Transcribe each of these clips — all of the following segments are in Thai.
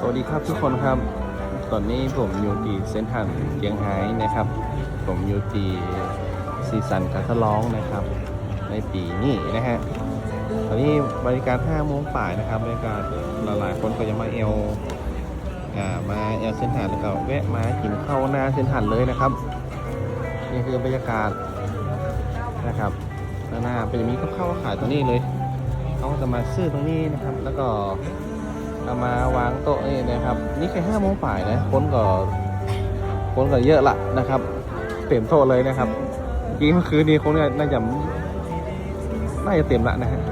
สวัสดีครับทุกคนครับ ตอนนี้ผมอยู่ที่เส้นทางเจียงไฮ้นะครับ ผมอยู่ที่ซีซันการทดลองนะครับ ในปีนี้นะฮะ ตอนนี้บริการ5โมงป่ายนะครับบริการหลายๆคนก็ยังมาเอลมาเอลเส้นทางแล้วก็แวะมากินข้าวหน้าเส้นทางเลยนะครับ นี่คือบรรยากาศนะครับด้านหน้าเป็นอย่างนี้ก็เข้าวขายตรงนี้เลยเขาจะมาซื้อตรงนี้นะครับ แล้วก็ เอามาวางโต๊ะนี่นะครับ นี่แค่ห้าโมงป่ายนะคนก็คนก็เยอะละนะครับเต็มโต๊ะเลยนะครับกี้เมื่อคืนนี้คนเนี่ยน่าจะน่าจะเต็มละนะฮะ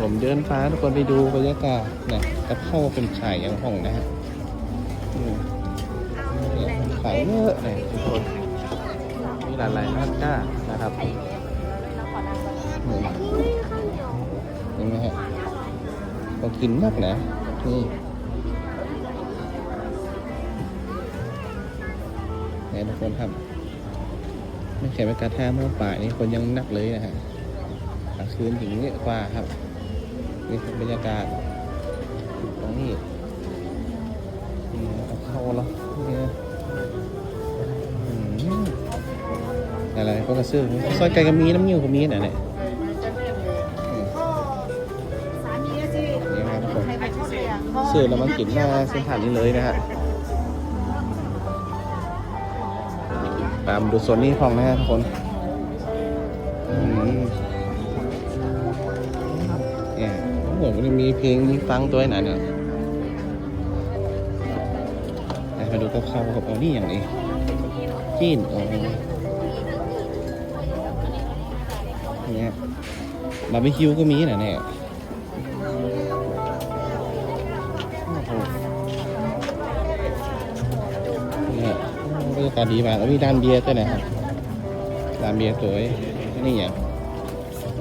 ผมเดินฟ้าทุกคนไปดูบรรยากาศนะกับข้าเป็นไข่อย่างห้องนะฮะขายเยอะเลยทุกคนมีหลายๆร้านก้านะครับเห็นไหมฮะเรากินมากนะ นี่ไหนทุกคนครับไม่แข่ไปกระท่าเมื่อป่านี่คนยังนักเลยนะฮะกลางคืนถึงเยอะกว่าครับนี่คือบรรยากาศตรงนี้เอาเข้าแล้วนี่นะอืมอะไรก็กระซื้อซอยไก่ก็มีน้ำเงี้ยวก็มีนะเนี่ย ซื้อแล้วมากินหน้าเส้นทางนี้เลยนะฮะตามดูโซนนี้พองนะฮะทุกคนอืมเนี่ยโอ้โหมันมีเพลงมีฟังตัวไหนเนี่ยไหนมาดูกับข้าวกับเอานี่อย่างนี้จีนอ๋อเนี่ยบาร์บีคิวก็มีนะเนี่ย นี่บรรยากาศดีมากแล้วมีร้านเบียร์ด้วยนะครับร้านเบียร์สวยนี่อย่าง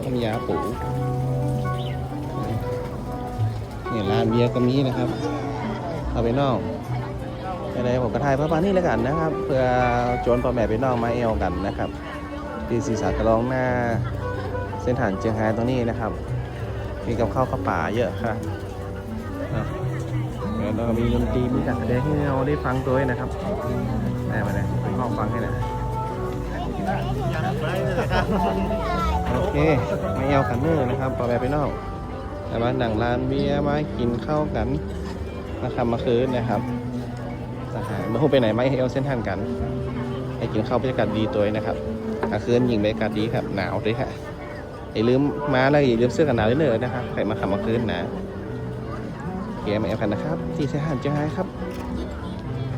น้ำยาปูเนี่ยร้านเบียร์ก็มีนะครับ เอาไปนอกอะไรผมก็ถ่ายประมาณนี้แล้วกันนะครับ เพื่อโจนพ่อแม่ไปนอกมาเอลกันนะครับที่ศีรษะกระรองหน้าเส้นทางเจียงไฮ้ตรงนี้นะครับ มีกับข้าวข้าวป่าเยอะครับ แล้วก็มีดนตรีมีการแสดงให้เราได้ฟังด้วยนะครับได้มาเลยเป็นห้องฟังให้นะโอเคมาเอากันเนอร์นะครับต่อไปไปนอกแต่มาหนังร้านเบียร์มากินข้าวกันนะครับมาคืนนะครับนะฮะเมื่อพูดไปไหนไมาเอลเส้นทางกันให้กินข้าวบรรยากาศดีตัวนะครับกลางคืนยิงบรรยากาศดีครับหนาวด้วยค่ะอย่าลืมมาแล้วอย่าลืมเสื้อกันหนาวด้วยเลยนะครับใครมาขับมาคืนนะ เกมแอลกันนะครับ ที่เซฮานเจ้าไฮครับ